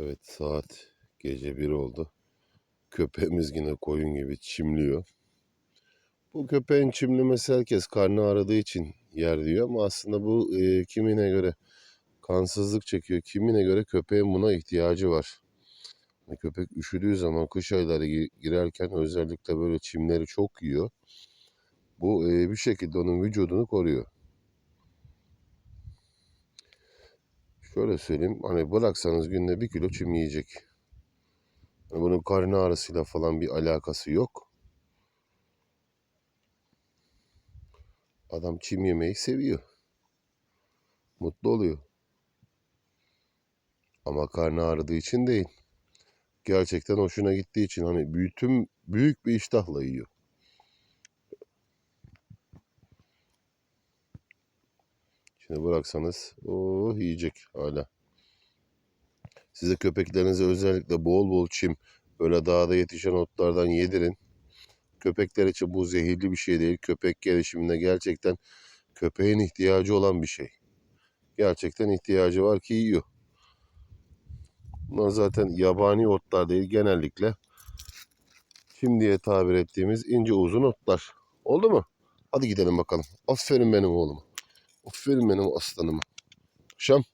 Evet saat gece 1 oldu. Köpeğimiz yine koyun gibi çimliyor. Bu köpeğin çimlemesi herkes karnı ağrıdığı için yer diyor ama aslında bu e, kimine göre kansızlık çekiyor, kimine göre köpeğin buna ihtiyacı var. Hani Köpek üşüdüğü zaman kış ayları gi- girerken özellikle böyle çimleri çok yiyor. Bu e, bir şekilde onun vücudunu koruyor. Şöyle söyleyeyim hani bıraksanız günde bir kilo çim yiyecek. Yani bunun karın ağrısıyla falan bir alakası yok. Adam çim yemeyi seviyor. Mutlu oluyor. Ama karnı ağrıdığı için değil. Gerçekten hoşuna gittiği için hani bütün büyük bir iştahla yiyor. Şimdi bıraksanız o yiyecek hala. Size köpeklerinize özellikle bol bol çim, böyle dağda yetişen otlardan yedirin. Köpekler için bu zehirli bir şey değil. Köpek gelişiminde gerçekten köpeğin ihtiyacı olan bir şey. Gerçekten ihtiyacı var ki yiyor. Bunlar zaten yabani otlar değil genellikle çim diye tabir ettiğimiz ince uzun otlar. Oldu mu? Hadi gidelim bakalım. Aferin benim oğluma. Aferin benim aslanıma. Şam.